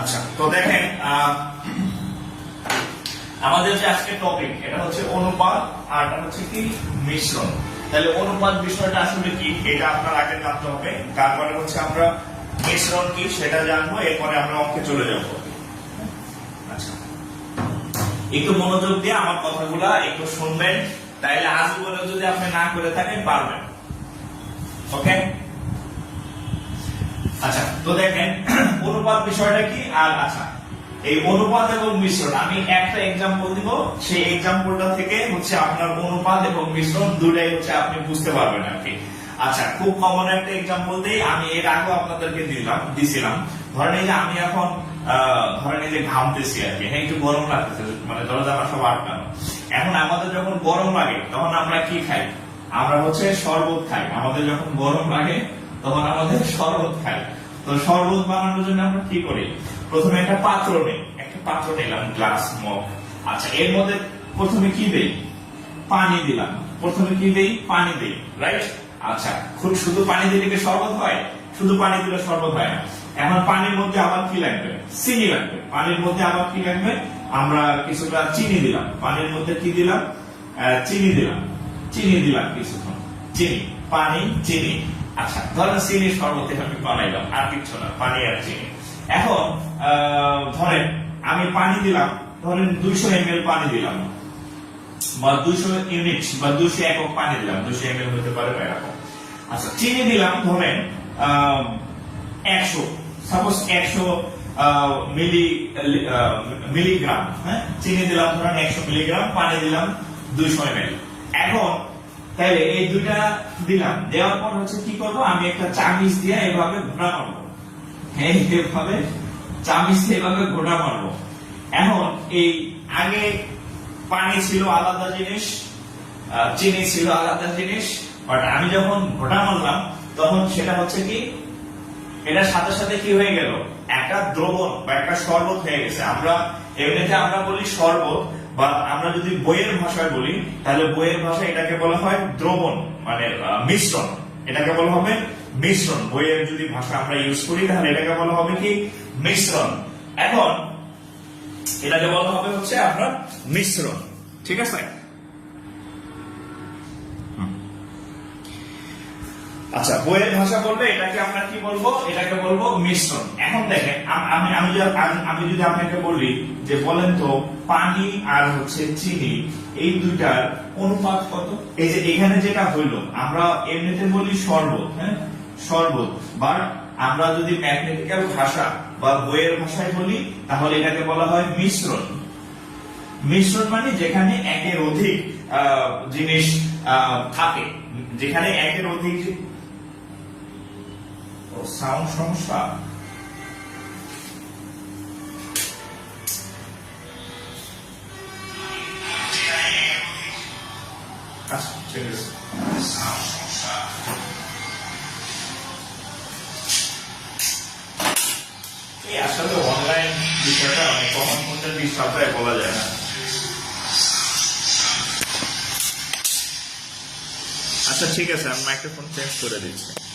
আচ্ছা তো দেখেন আমাদের যে আজকে টপিক এটা হচ্ছে অনুপাত আর এটা হচ্ছে কি মিশ্রণ। তাহলে অনুপাত বিষয়টা আসলে কি? এটা আপনার আগে জানতে হবে তারপরে হচ্ছে আমরা মিশ্রণ কি সেটা জানব, এরপরে আমরা অঙ্কে চলে যাব। আচ্ছা একটু মনোযোগ দিয়ে আমার কথাগুলা একটু শুনবেন, তাইলে আজ যদি আপনি না করে থাকেন, পারবেন। ওকে আচ্ছা তো দেখেন, অনুপাত বিষয়টা কি আর আচ্ছা এই অনুপাত এবং মিশ্রণ, আমি একটা এক্সাম্পল দিব, সেই এক্সাম্পলটা থেকে হচ্ছে আপনার অনুপাত এবং মিশ্রণ দুটাই হচ্ছে আপনি বুঝতে পারবেন আর কি। আচ্ছা খুব কমন একটা এক্সাম্পল দিই, আমি এর আগেও আপনাদেরকে দিলাম, দিছিলাম। ধরেন এই যে আমি এখন ধরেন এই যে ঘামতেছি আর কি হ্যাঁ একটু গরম লাগতেছে মানে দরজা সব আটকানো। এখন আমাদের যখন গরম লাগে, তখন আমরা কি খাই? আমরা হচ্ছে শরবত খাই। আমাদের যখন গরম লাগে, তখন আমাদের শরবত খাই। তো শরবত বানানোর জন্য আমরা কি করি? প্রথমে একটা পাত্র নেই। একটা পাত্র নিলাম, গ্লাস, মগ। আচ্ছা এর মধ্যে প্রথমে কি দেই? পানি দিলাম। প্রথমে কি দেই? পানি দেই রাইট আচ্ছা খুব শুধু পানি দিলে কি শরবত হয়? শুধু পানি দিলে শরবত হয় না। এখন পানির মধ্যে আবার কি লাগবে? চিনি লাগবে। পানির মধ্যে আবার কি লাগবে? আমরা কিছুটা চিনি দিলাম। পানির মধ্যে কি দিলাম? চিনি দিলাম। চিনি দিলাম কিছুক্ষণ। চিনি, পানি, চিনি। আচ্ছা ধরেন চিনি শরবতে আমি বানাইলাম, আর কিছু না, পানি আর চিনি। এখন ধরেন, আমি পানি দিলাম, ধরেন দুইশো এম পানি দিলাম। বা দুইশো ইউনিট, বা দুইশো একক পানি দিলাম, দুইশো এম হতে পারে এরকম। আচ্ছা চিনি দিলাম, ধরেন একশো সাপোজ একশো মিলি মিলিগ্রাম হ্যাঁ? চিনি দিলাম, ধরেন একশো মিলিগ্রাম, পানি দিলাম দুইশো এম এখন তাহলে এই দুইটা দিলাম। দেওয়ার পর হচ্ছে কি করব? আমি একটা চামিচ দিয়ে এভাবে ঘোরা মারবো। হ্যাঁ এভাবে চামিচ দিয়ে এভাবে ঘোরা মারবো। এখন এই আগে পানি ছিল আলাদা জিনিস চিনি ছিল আলাদা জিনিস বাট আমি যখন ঘোটা মারলাম, তখন সেটা হচ্ছে কি, এটার সাথে সাথে কি হয়ে গেল? একটা দ্রবণ বা একটা শরবত হয়ে গেছে। আমরা এমনিতে আমরা বলি শরবত বা আমরা যদি বইয়ের ভাষায় বলি, তাহলে বইয়ের ভাষায় এটাকে বলা হয় দ্রবণ মানে মিশ্রণ। এটাকে বলা হবে মিশ্রণ। বইয়ের যদি ভাষা আমরা ইউজ করি, তাহলে এটাকে বলা হবে কি? মিশ্রণ। এখন, এটাকে বলা হবে হচ্ছে আপনার মিশ্রণ। ঠিক আছে? আচ্ছা বইয়ের ভাষা বলবে এটাকে আমরা কি বলব? এটাকে বলব মিশ্রণ। এখন দেখেন, আমি আমি যদি, আমি- যদি আপনাকে বলি যে বলেন তো পানি আর হচ্ছে চিনি, এই দুইটার অনুপাত কত? এই যে এখানে যেটা হইল, আমরা এমনিতে বলি শরবত হ্যাঁ? শরবত। বাট আমরা যদি ম্যাথমেটিক্যাল ভাষা বা বইয়ের ভাষায় বলি, তাহলে এটাকে বলা হয় মিশ্রণ। মিশ্রণ মানে যেখানে একের অধিক জিনিস থাকে। যেখানে একের অধিক সাউন্ড সমস্যা? আচ্ছা ঠিক আছে অনলাইন বলা যায় না। আচ্ছা ঠিক আছে, আমি মাইক্রোফোন চেঞ্জ করে দিচ্ছি।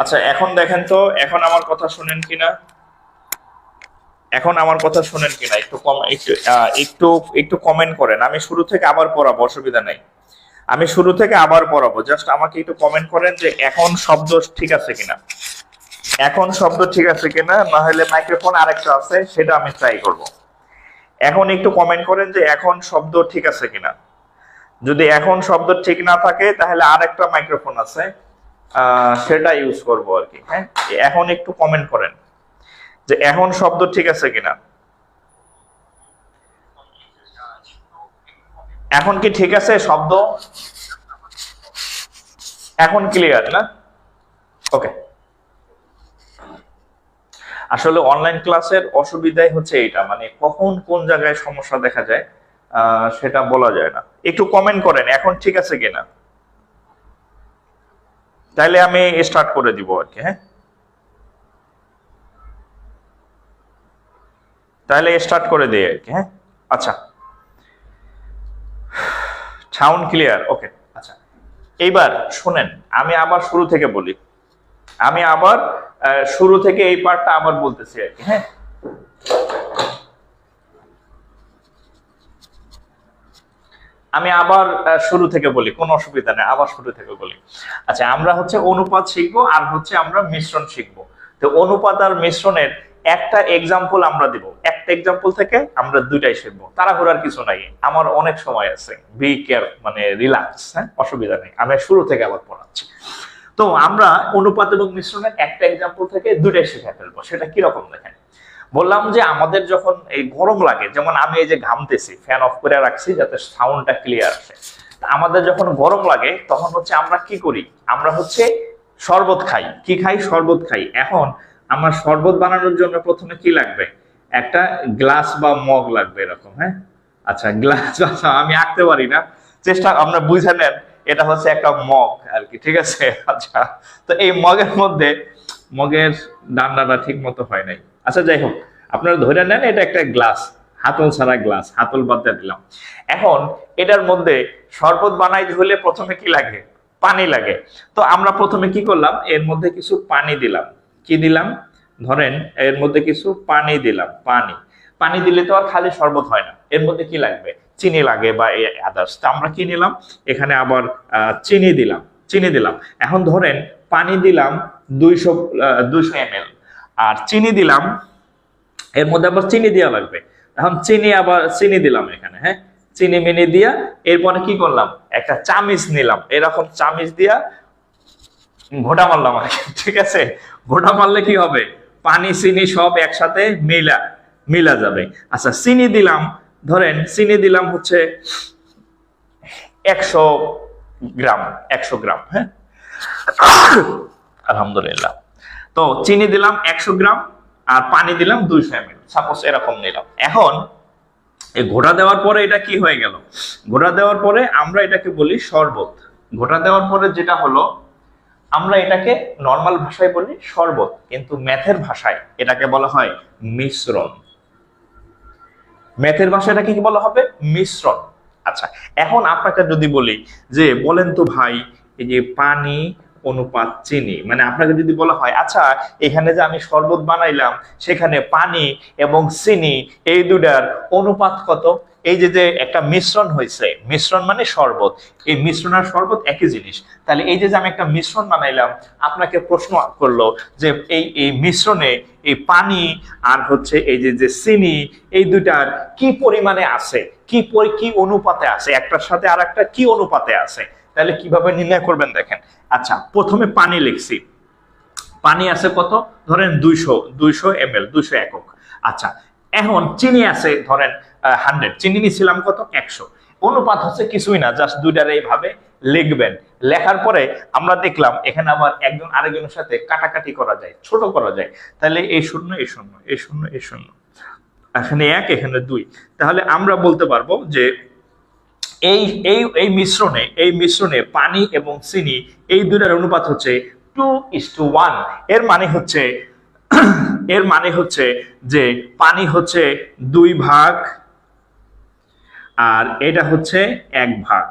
আচ্ছা এখন দেখেন তো, এখন আমার কথা শুনেন কিনা? এখন আমার কথা শুনেন কিনা? একটু কম, একটু একটু একটু কমেন্ট করেন। আমি শুরু থেকে আবার পড়াবো, অসুবিধা নাই। আমি শুরু থেকে আবার পড়াবো। জাস্ট আমাকে একটু কমেন্ট করেন যে এখন শব্দ ঠিক আছে কিনা। এখন শব্দ ঠিক আছে কিনা? না হলে মাইক্রোফোন আরেকটা আছে, সেটা আমি ট্রাই করব। এখন একটু কমেন্ট করেন যে এখন শব্দ ঠিক আছে কিনা। যদি এখন শব্দ ঠিক না থাকে, তাহলে আরেকটা মাইক্রোফোন আছে। সেটা ইউজ করব আর কি। হ্যাঁ? এখন একটু কমেন্ট করেন। যে এখন শব্দ ঠিক আছে কিনা? এখন কি ঠিক আছে শব্দ? এখন ক্লিয়ার না? ওকে আসলে অনলাইন ক্লাসের অসুবিধাই হচ্ছে এটা মানে কখন কোন জায়গায় সমস্যা দেখা যায় সেটা বলা যায় না। একটু কমেন্ট করেন, এখন ঠিক আছে কিনা? তাহলে আমি স্টার্ট করে দিব আর কি হ্যাঁ? তাহলে স্টার্ট করে দিই আর কি হ্যাঁ? আচ্ছা। সাউন্ড ক্লিয়ার ওকে আচ্ছা। এইবার শোনেন, আমি আবার শুরু থেকে বলি। আমি আবার শুরু থেকে এই পার্টটা আবার বলতেছি আর কি হ্যাঁ? আমি আবার শুরু থেকে বলি, কোনো অসুবিধা নেই, আবার শুরু থেকে বলি। আচ্ছা আমরা হচ্ছে অনুপাত শিখব আর হচ্ছে আমরা মিশ্রণ শিখব। তো অনুপাত আর মিশ্রণের একটা এক্সাম্পল আমরা দিব। একটা এক্সাম্পল থেকে আমরা দুইটাই শিখব। তাড়াহুড়ার কিছু নাই। আমার অনেক সময় আছে। বি কেয়ার মানে রিল্যাক্স হ্যাঁ? অসুবিধা নেই। আমি শুরু থেকে আবার পড়াচ্ছি। তো আমরা অনুপাত এবং মিশ্রণের একটা এক্সাম্পল থেকে দুইটাই শিখে ফেলব। সেটা কীরকম দেখেন? বললাম যে আমাদের যখন এই গরম লাগে, যেমন আমি এই যে ঘামতেছি ফ্যান অফ করে রাখছি যাতে সাউন্ডটা ক্লিয়ার আসে। আমাদের যখন গরম লাগে, তখন হচ্ছে আমরা কি করি? আমরা হচ্ছে শরবত খাই। কি খাই? শরবত খাই। এখন আমার শরবত বানানোর জন্য প্রথমে কি লাগবে? একটা গ্লাস বা মগ লাগবে এরকম হ্যাঁ? আচ্ছা গ্লাস আচ্ছা আমি আঁকতে পারি না। চেষ্টা আমরা বুঝে নেন, এটা হচ্ছে একটা মগ আর কি, ঠিক আছে? আচ্ছা তো এই মগের মধ্যে মগের ডান্ডাটা ঠিক মতো হয় নাই। আচ্ছা যাই হোক, আপনারা ধরে নেন এটা একটা গ্লাস, হাতল ছাড়া গ্লাস, হাতল বাদ দিলাম। এখন এটার মধ্যে শরবত বানাইতে হলে প্রথমে কি লাগে? পানি লাগে। তো আমরা প্রথমে কি করলাম? এর মধ্যে কিছু পানি দিলাম। কি দিলাম? ধরেন এর মধ্যে কিছু পানি দিলাম, পানি। পানি দিলে তো আর খালি শরবত হয় না। এর মধ্যে কি লাগবে? চিনি লাগে বা এই আদার্স তো আমরা কি নিলাম? এখানে আবার চিনি দিলাম চিনি দিলাম। এখন ধরেন পানি দিলাম দুইশো দুইশো এম আর চিনি দিলাম। এর মধ্যে আবার চিনি দেওয়া লাগবে। এখন চিনি আবার চিনি দিলাম এখানে হ্যাঁ? চিনি মিনি দিয়া এরপরে কি করলাম? একটা চামিচ নিলাম। এরকম চামিচ দিয়া ঘোটা মারলাম আর ঠিক আছে? ঘোটা মারলে কি হবে? পানি, চিনি সব একসাথে মিলা মিলা যাবে। আচ্ছা চিনি দিলাম, ধরেন চিনি দিলাম হচ্ছে একশো গ্রাম একশো গ্রাম হ্যাঁ? আলহামদুলিল্লাহ। তো চিনি দিলাম একশো গ্রাম আর পানি দিলাম দুইশো এম সাপোজ এরকম নিলাম। এখন এই ঘোড়া দেওয়ার পরে এটা কি হয়ে গেল? ঘোড়া দেওয়ার পরে আমরা এটাকে বলি শরবত। ঘোড়া দেওয়ার পরে যেটা হলো, আমরা এটাকে নর্মাল ভাষায় বলি শরবত, কিন্তু ম্যাথের ভাষায় এটাকে বলা হয় মিশ্রণ। ম্যাথের ভাষায় এটাকে কি বলা হবে? মিশ্রণ। আচ্ছা এখন আপনাকে যদি বলি যে, বলেন তো ভাই, এই যে পানি অনুপাত চিনি। মানে আপনাকে যদি বলা হয় আচ্ছা এখানে যে আমি শরবত বানাইলাম, সেখানে পানি এবং চিনি, এই দুটার অনুপাত কত? এই যে যে একটা মিশ্রণ হয়েছে, মিশ্রণ মানে শরবত। এই মিশ্রণ আর শরবত একই জিনিস। তাহলে এই যে আমি একটা মিশ্রণ বানাইলাম, আপনাকে প্রশ্ন করল যে, এই এই মিশ্রণে এই পানি আর হচ্ছে এই যে যে চিনি, এই দুটার কি পরিমাণে আছে? কি পরি, কি অনুপাতে আছে? একটার সাথে আর একটা কি অনুপাতে আছে? তাহলে কীভাবে নির্ণয় করবেন দেখেন? আচ্ছা প্রথমে পানি লিখছি। পানি আছে কত? ধরেন দুইশো দুইশো এম এল দুইশো একক। আচ্ছা এখন চিনি আছে, ধরেন হান্ড্রেড। চিনি নিছিলাম কত? একশো। অনুপাত হচ্ছে কিছুই না, জাস্ট দুইটার এইভাবে লিখবেন। লেখার পরে আমরা দেখলাম, এখানে আবার একজন আরেকজনের সাথে কাটাকাটি করা যায়, ছোট করা যায়। তাহলে এই শূন্য এই শূন্য এই শূন্য এই শূন্য। এখানে এক, এখানে দুই। তাহলে আমরা বলতে পারব যে এই এই এই মিশ্রণে এই মিশ্রণে পানি এবং চিনি এই দুটার অনুপাত হচ্ছে টু ইস টু ওয়ানের মানে হচ্ছে, এর মানে হচ্ছে যে পানি হচ্ছে দুই ভাগ আর এটা হচ্ছে এক ভাগ।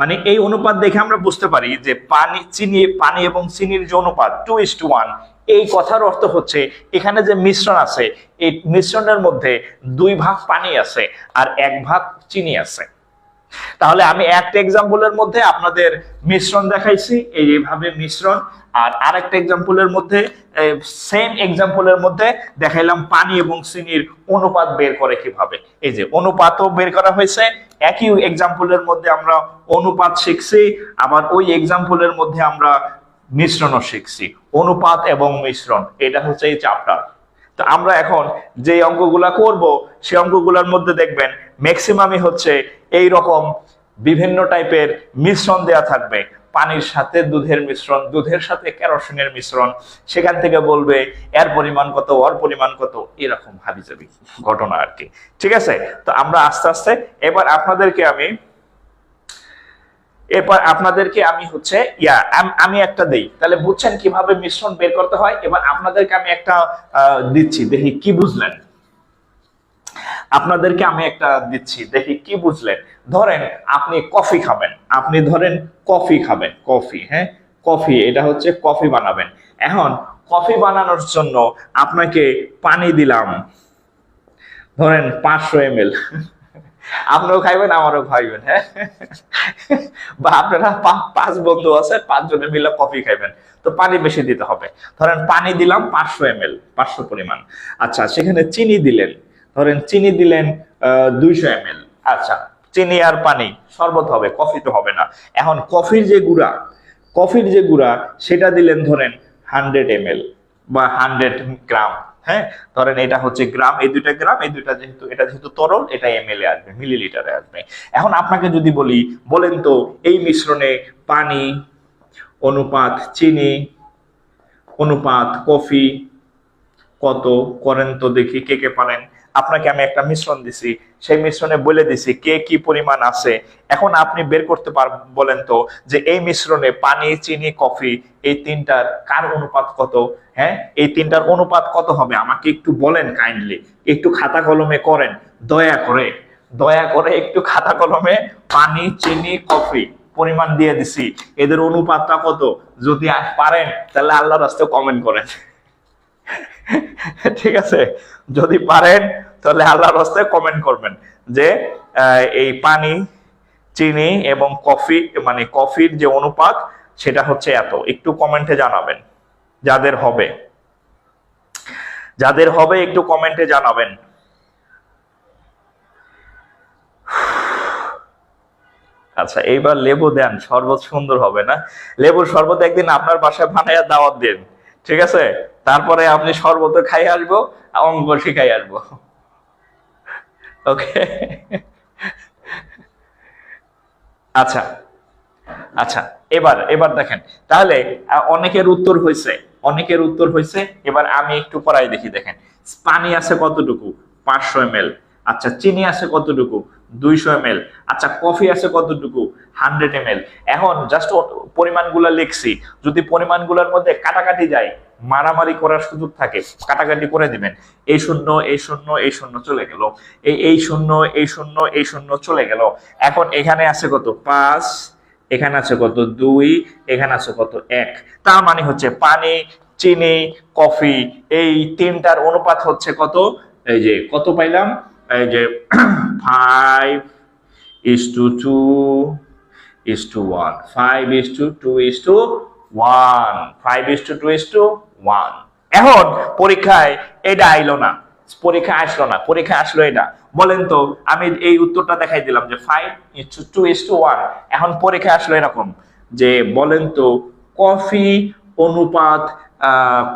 মানে এই অনুপাত দেখে আমরা বুঝতে পারি যে পানি, চিনি, পানি এবং চিনির যে অনুপাত টু ইস টু ওয়ান এই কথার অর্থ হচ্ছে এখানে যে মিশ্রণ আছে, এই মিশ্রণের মধ্যে দুই ভাগ পানি আছে আর এক ভাগ চিনি আছে। তাহলে আমি একটা এক্সাম্পলের মধ্যে আপনাদের মিশ্রণ দেখাইছি, এই এইভাবে মিশ্রণ। আর আরেকটা এক্সাম্পলের মধ্যে সেম এক্সাম্পলের মধ্যে দেখাইলাম পানি এবং চিনির অনুপাত বের করে কীভাবে। এই যে, অনুপাতও বের করা হয়েছে। একই এক্সাম্পলের মধ্যে আমরা অনুপাত শিখছি, আবার ওই এক্সাম্পলের মধ্যে আমরা মিশ্রণও শিখছি। অনুপাত এবং মিশ্রণ, এটা হচ্ছে এই চ্যাপ্টার তো আমরা এখন যে অঙ্কগুলা করব, সেই অঙ্কগুলোর মধ্যে দেখবেন ম্যাক্সিমামই হচ্ছে এই রকম বিভিন্ন টাইপের মিশ্রণ দেয়া থাকবে। পানির সাথে দুধের মিশ্রণ, দুধের সাথে কেরোসিনের মিশ্রণ, সেখান থেকে বলবে এর পরিমাণ কত, ওর পরিমাণ কত, এরকম হাবি যাবি ঘটনা আর কি। ঠিক আছে? তো আমরা আস্তে আস্তে এবার আপনাদেরকে আমি এরপর আপনাদেরকে আমি হচ্ছে, ইয়া, আমি একটা দেই। তাহলে বুঝছেন কীভাবে মিশ্রণ বের করতে হয়? এবার আপনাদেরকে আমি একটা দিচ্ছি। দেখি কি বুঝলেন? আপনাদেরকে আমি একটা দিচ্ছি। দেখি কি বুঝলেন? ধরেন আপনি কফি খাবেন। আপনি ধরেন কফি খাবেন। কফি হ্যাঁ? কফি, এটা হচ্ছে কফি বানাবেন। এখন কফি বানানোর জন্য আপনাকে পানি দিলাম। ধরেন পাঁচশো এম আপনিও খাইবেন, আমারও খাইবেন হ্যাঁ? বা আপনারা পাঁচ বন্ধু আছে, পাঁচজনে মিলে কফি খাইবেন। তো পানি বেশি দিতে হবে। ধরেন পানি দিলাম পাঁচশো এম এল পাঁচশো পরিমাণ। আচ্ছা সেখানে চিনি দিলেন। ধরেন চিনি দিলেন দুইশো এম এল আচ্ছা চিনি আর পানি, শরবত হবে, কফি তো হবে না। এখন কফির যে গুঁড়া, কফির যে গুঁড়া, সেটা দিলেন ধরেন হান্ড্রেড এম বা হান্ড্রেড গ্রাম। হ্যাঁ? ধরেন এটা হচ্ছে গ্রাম, এই দুইটা গ্রাম, এই দুইটা যেহেতু, এটা যেহেতু তরল, এটা এম এল এ আসবে, মিলিলিটারে আসবে। এখন আপনাকে যদি বলি, বলেন তো, এই মিশ্রণে পানি, অনুপাত চিনি, অনুপাত কফি কত? করেন তো দেখি কে কে পারেন। আপনাকে আমি একটা মিশ্রণ দিছি, সেই মিশ্রণে বলে দিছি কে কি পরিমাণ আছে। এখন আপনি বের করতে পার, বলেন তো, যে এই মিশ্রণে পানি, চিনি, কফি, এই তিনটার কার অনুপাত কত? হ্যাঁ? এই তিনটার অনুপাত কত হবে? আমাকে একটু বলেন কাইন্ডলি একটু খাতা কলমে করেন। দয়া করে দয়া করে একটু খাতা কলমে পানি, চিনি, কফি পরিমাণ দিয়ে দিছি। এদের অনুপাতটা কত? যদি পারেন, তাহলে আল্লাহর রাস্তায় কমেন্ট করেন। ঠিক আছে? যদি পারেন, তাহলে আল্লাহর রাস্তায় কমেন্ট করবেন যে এই পানি, চিনি এবং কফি মানে কফির যে অনুপাত, সেটা হচ্ছে এত। একটু কমেন্টে জানাবেন। যাদের হবে। যাদের হবে একটু কমেন্টে জানাবেন। আচ্ছা এইবার লেবু দেন, শরবত সুন্দর হবে না? লেবুর শরবত একদিন আপনার বাসায় বানাইয়া দাওয়াত দিন, ঠিক আছে? তারপরে আপনি শরবত খাই আসব অঙ্ক শিখাই আসব। ওকে আচ্ছা আচ্ছা এবার এবার দেখেন। তাহলে অনেকের উত্তর হয়েছে অনেকের উত্তর হয়েছে। এবার আমি একটু পড়াই দেখি, দেখেন। পানি আছে কতটুকু? পাঁচশো এম আচ্ছা চিনি আছে কতটুকু? দুইশো এম আচ্ছা কফি আছে কতটুকু? হান্ড্রেড এম এখন জাস্ট পরিমাণগুলো লিখছি। যদি পরিমাণগুলোর মধ্যে কাটাকাটি যায়, মারামারি করার সুযোগ থাকে, কাটাকাটি করে দিবেন। এই শূন্য এই শূন্য এই শূন্য চলে গেল। এই এই শূন্য এই শূন্য এই শূন্য চলে গেল। এখন এখানে আছে কত? পাঁচ এখানে আছে কত দুই, এখানে আছে কত এক। তার মানে হচ্ছে পানি, চিনি, কফি এই তিনটার অনুপাত হচ্ছে কত? এই যে কত পাইলাম? এই যে five is to two is to one five is to two is to one five is to two is to one এখন পরীক্ষায় এটা আইলো না। পরীক্ষা আসলো না, পরীক্ষা আসলো এটা। বলেন তো, আমি এই উত্তরটা দেখাই দিলাম যে five two is to one এখন পরীক্ষা আসলো এরকম যে বলেন তো, কফি অনুপাত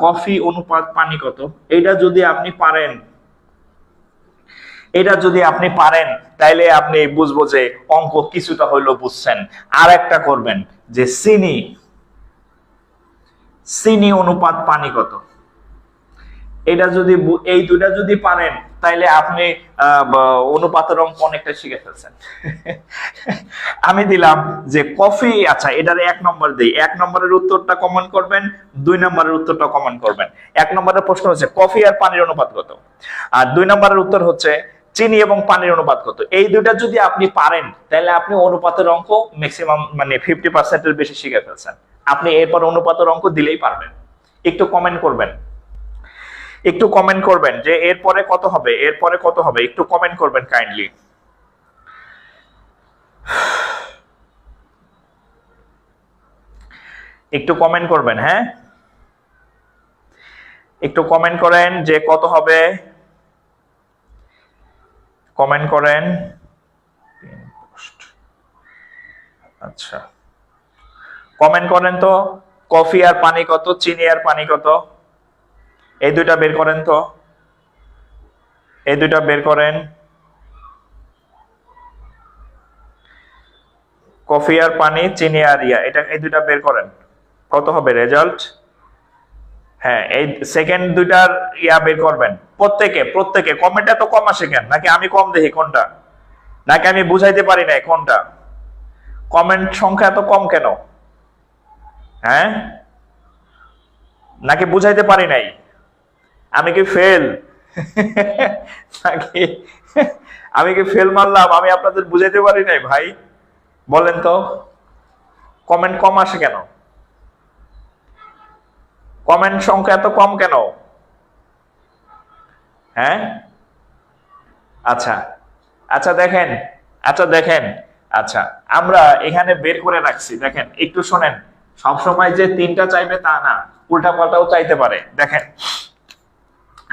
কফি অনুপাত পানি কত? এটা যদি আপনি পারেন, এটা যদি আপনি পারেন, তাইলে আপনি বুঝব যে অঙ্ক কিছুটা হইল বুঝছেন। আর একটা করবেন যে চিনি চিনি অনুপাত পানি কত? এটা যদি এই দুটা যদি পারেন, তাইলে আপনি অনুপাতের অঙ্ক অনেকটা শিখে ফেলছেন। আমি দিলাম যে কফি আচ্ছা এটার এক নম্বর দিই। এক নম্বরের উত্তরটা কমন করবেন, দুই নম্বরের উত্তরটা কমন করবেন। এক নম্বরের প্রশ্ন হচ্ছে, কফি আর পানির অনুপাত কত? আর দুই নম্বরের উত্তর হচ্ছে, চিনি এবং পানির অনুপাত কত? এই দুইটা যদি আপনি পারেন তাহলে আপনি অনুপাতের অঙ্ক ম্যাক্সিমাম মানে ফিফটি পার্সেন্টের বেশি শিখে ফেলছেন। আপনি এরপর অনুপাতের অঙ্ক দিলেই পারবেন। একটু কমেন্ট করবেন। একটু কমেন্ট করবেন যে এরপরে কত হবে, এরপরে কত হবে, একটু কমেন্ট করবেন কাইন্ডলি একটু কমেন্ট করবেন হ্যাঁ? একটু কমেন্ট করেন যে কত হবে। কমেন্ট করেন। আচ্ছা। কমেন্ট করেন তো, কফি আর পানি কত, চিনি আর পানি কত? এই দুইটা বের করেন তো। এই দুইটা বের করেন। কফি আর পানি, চিনি আর ইয়া, এটা এই দুইটা বের করেন। কত হবে রেজাল্ট হ্যাঁ এই সেকেন্ড দুইটার ইয়া বের করবেন। প্রত্যেকে প্রত্যেকে কমেন্টটা তো কম আসে কেন? নাকি আমি কম দেখি কোনটা? নাকি আমি বুঝাইতে পারি না কোনটা? কমেন্ট সংখ্যা এত কম কেন? হ্যাঁ? নাকি বুঝাইতে পারি নাই? আমি কি ফেল নাকি? আমি কি ফেল মারলাম? আমি আপনাদের বুঝাইতে পারি নাই, ভাই। বলেন তো। কমেন্ট কম আসে কেন? কমেন্ট সংখ্যা এত কম কেন? হ্যাঁ? আচ্ছা। আচ্ছা দেখেন। আচ্ছা দেখেন। আচ্ছা আমরা এখানে বের করে রাখছি। দেখেন, একটু শোনেন। সবসময় যে তিনটা চাইবে তা না উল্টা পাল্টাও চাইতে পারে। দেখেন।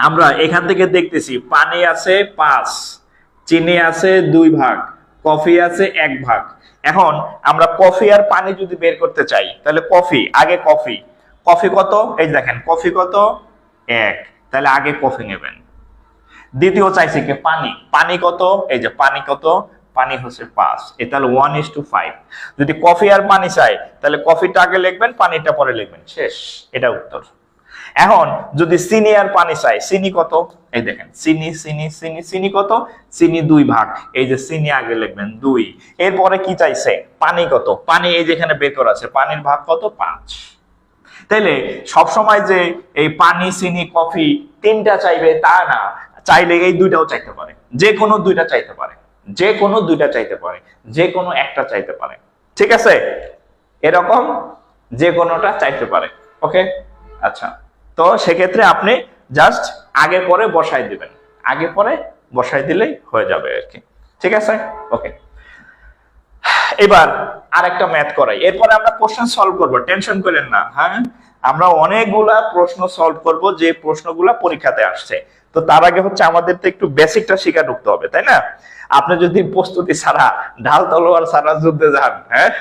আমরা এখান থেকে দেখতেছি, পানি আছে পাঁচ, চিনি আছে দুই ভাগ, কফি আছে এক ভাগ। এখন আমরা কফি আর পানি যদি বের করতে চাই, তাহলে কফি, আগে কফি। কফি কত? এই দেখেন, কফি কত? এক। তাহলে আগে কফি নেবেন। দ্বিতীয় চাইছে কি? পানি। পানি কত? এই যে পানি কত? পানি হচ্ছে পাঁচ। এ তাহলে ওয়ান ইস টু ফাইভ যদি কফি আর পানি চাই, তাহলে কফিটা আগে লিখবেন, পানিটা পরে লিখবেন। শেষ। এটা উত্তর। এখন যদি চিনি আর পানি চাই, চিনি কত? এই দেখেন, চিনি চিনি চিনি চিনি কত? চিনি দুই ভাগ। এই যে চিনি আগে লিখবেন, দুই। এরপরে কি চাইছে? পানি কত? পানি এই যেখানে বের আছে, পানির ভাগ কত? পাঁচ। তাইলে সবসময় যে এই পানি, চিনি, কফি তিনটা চাইবে তা না। চাইলে এই দুইটাও চাইতে পারে। যে কোনো দুইটা চাইতে পারে। যে কোনো দুইটা চাইতে পারে। যে কোনো একটা চাইতে পারে। ঠিক আছে? এরকম যে কোনোটা চাইতে পারে। ওকে? আচ্ছা। তো সেক্ষেত্রে আপনি জাস্ট আগে পরে বসাই দিবেন। আগে পরে বসাই দিলেই হয়ে যাবে আর কি। ঠিক আছে? ওকে এবার আরেকটা ম্যাথ করাই। এরপরে আমরা কোশ্চেন সলভ করব। টেনশন করেন না হ্যাঁ? আমরা অনেকগুলা প্রশ্ন সলভ করব, যে প্রশ্নগুলা পরীক্ষাতে আসছে। তো তার আগে হচ্ছে আমাদের তো একটু বেসিকটা শিখা ঢুকতে হবে, তাই না? আপনি যদি প্রস্তুতি ছাড়া, ঢাল তলোয়ার ছাড়া যুদ্ধে যান হ্যাঁ?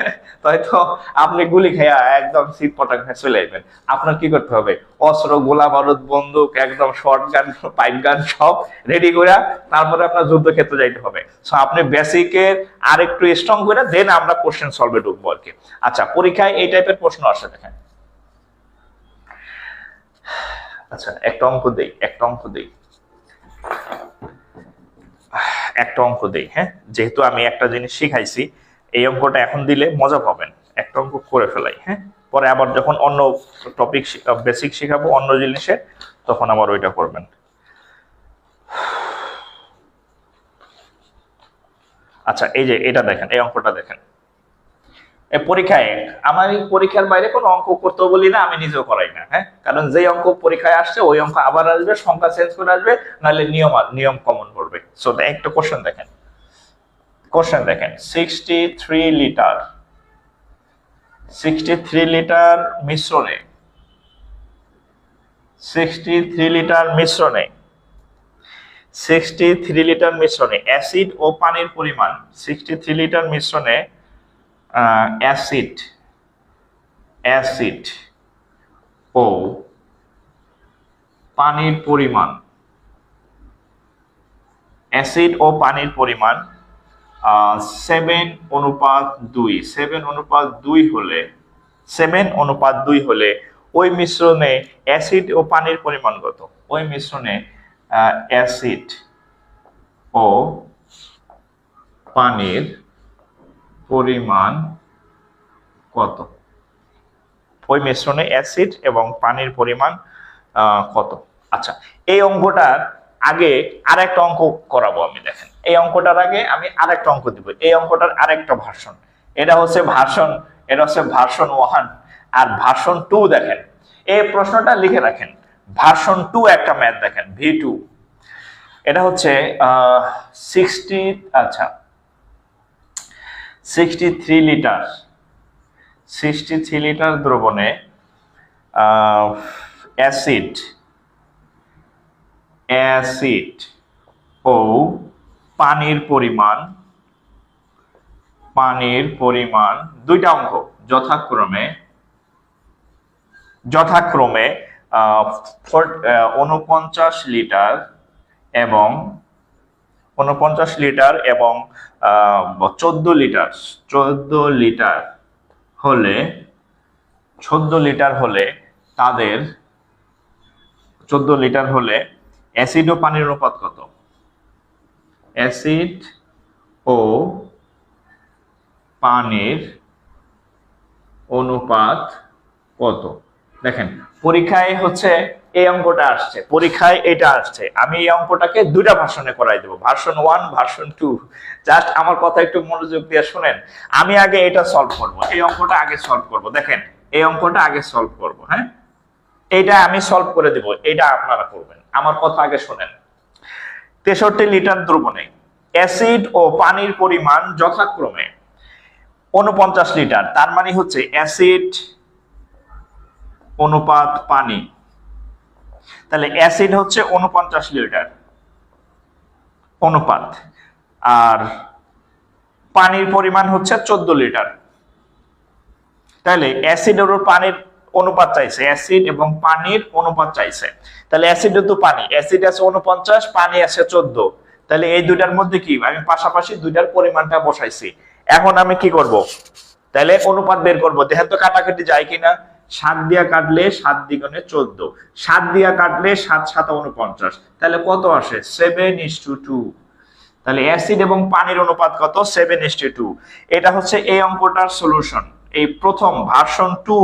হয়তো আপনি গুলি খেয়া একদম শীত পটাং হয়ে চলে আসবেন আপনার কি করতে হবে? অস্ত্র, গোলা বারুদ, বন্দুক, একদম শর্ট গান পাইপ গান সব রেডি করে তারপরে আপনার যুদ্ধক্ষেত্রে যাইতে হবে। সো আপনি বেসিকের আর একটু স্ট্রং করে দেন আমরা কোশ্চেন সলভে ঢুকবো আর কি আচ্ছা পরীক্ষায় এই টাইপের প্রশ্ন আসে দেখেন। আচ্ছা একটা অঙ্ক দেই, একটা অঙ্ক দেই। একটা অঙ্ক দেই হ্যাঁ? যেহেতু আমি একটা জিনিস শিখাইছি, এই অঙ্কটা এখন দিলে মজা পাবেন। একটা অঙ্ক করে ফেলাই হ্যাঁ? পরে আবার যখন অন্য টপিক বেসিক শিখাবো, অন্য জিনিসে তখন আবার ওইটা করবেন। আচ্ছা এই যে এটা দেখেন, এই অঙ্কটা দেখেন। পরীক্ষায় আমার পরীক্ষার বাইরে কোনো অঙ্ক করতে বলি না, আমি নিজেও করাই না হ্যাঁ? কারণ যে অঙ্ক পরীক্ষায় আসছে, ওই অঙ্ক আবার আসবে, সংখ্যা চেঞ্জ করে আসবে, নাহলে নিয়ম নিয়ম কমন পড়বে সো একটা কোশ্চেন দেখেন। কোশ্চেন দেখেন। Sixty three litre sixty three litre মিশ্রণে। সিক্সটি থ্রি লিটার মিশ্রণে। সিক্সটি থ্রি লিটার মিশ্রণে। অ্যাসিড ও পানির পরিমাণ। সিক্সটি থ্রি লিটার মিশ্রণে অ্যাসিড অ্যাসিড ও পানির পরিমাণ। অ্যাসিড ও পানির পরিমাণ সেভেন অনুপাত দুই। সেভেন অনুপাত দুই হলে সেভেন অনুপাত দুই হলে ওই মিশ্রণে অ্যাসিড ও পানির পরিমাণ কত? ওই মিশ্রণে অ্যাসিড ও পানির পরিমাণ কত? ওই মিশ্রণে অ্যাসিড এবং পানির পরিমাণ কত? আচ্ছা এই অঙ্কটার আগে আরেকটা অঙ্ক করাবো আমি, দেখেন। এই অঙ্কটার আগে আমি আরেকটা অঙ্ক দিব। এই অঙ্কটার আরেকটা ভার্সন। এটা হচ্ছে ভার্সন, এটা হচ্ছে ভার্সন ওয়ান আর ভার্সন টু, দেখেন। এই প্রশ্নটা লিখে রাখেন। ভার্সন টু একটা ম্যাথ, দেখেন, ভি টু। এটা হচ্ছে সিক্সটি আচ্ছা sixty three litre sixty three litre দ্রবণে অ্যাসিড অ্যাসিড ও পানির পরিমাণ পানির পরিমাণ দুইটা অঙ্ক যথাক্রমে যথাক্রমে উনপঞ্চাশ লিটার এবং উনপঞ্চাশ লিটার এবং চোদ্দ লিটার চোদ্দ লিটার হলে, চোদ্দ লিটার হলে তাদের, চোদ্দ লিটার হলে অ্যাসিড ও পানির অনুপাত কত? অ্যাসিড ও পানির অনুপাত কত? দেখেন, পরীক্ষায় হচ্ছে এই অঙ্কটা আসছে, পরীক্ষায় এটা আসছে। আমি এই অঙ্কটাকে দুইটা ভার্সনে করাই দেবো version one version two just আমার কথা একটু মনোযোগ দিয়ে শুনেন, আমি আগে এটা সলভ করব, এই অঙ্কটা আগে সলভ করব। দেখেন, এই অঙ্কটা আগে সলভ করব হ্যাঁ? এটা আমি সলভ করে দেব এটা আপনারা করবেন। আমার কথা আগে শোনেন। তেষট্টি লিটার দ্রবণে অ্যাসিড ও পানির পরিমাণ যথাক্রমে উনপঞ্চাশ লিটার, তার মানে হচ্ছে অ্যাসিড অনুপাত পানি। তাহলে অ্যাসিড হচ্ছে উনপঞ্চাশ লিটার অনুপাত। আর পানির পরিমাণ হচ্ছে চোদ্দ লিটার। তাহলে অ্যাসিড ও পানির অনুপাত চাইছে, অ্যাসিড এবং পানির অনুপাত চাইছে। তাহলে অ্যাসিড তো পানি, অ্যাসিড আছে উনপঞ্চাশ, পানি আছে চোদ্দ। তাহলে এই দুইটার মধ্যে কি? আমি পাশাপাশি দুইটার পরিমাণটা বসাইছি। এখন আমি কি করব? তাহলে অনুপাত বের করব। দেখেন তো কাটাকাটি যায় কিনা? সাত দিয়া কাটলে সাত দ্বিগুণে চোদ্দ। সাত দিয়া কাটলে সাত সাত উনপঞ্চাশ। তাহলে কত আসে? সেভেন ইস টু টু তাহলে অ্যাসিড এবং পানির অনুপাত কত? সেভেন ইস টু এটা হচ্ছে এই অঙ্কটার সলিউশন এই প্রথম ভার্সন টু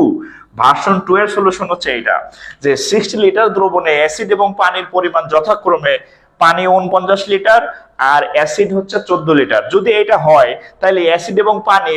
ভার্সন টু এর সলিউশন হচ্ছে এইটা। যে সিক্সটি লিটার দ্রবণে অ্যাসিড এবং পানির পরিমাণ যথাক্রমে পানি উনপঞ্চাশ লিটার আর অ্যাসিড হচ্ছে চোদ্দ লিটার যদি এটা হয়, তাহলে অ্যাসিড এবং পানি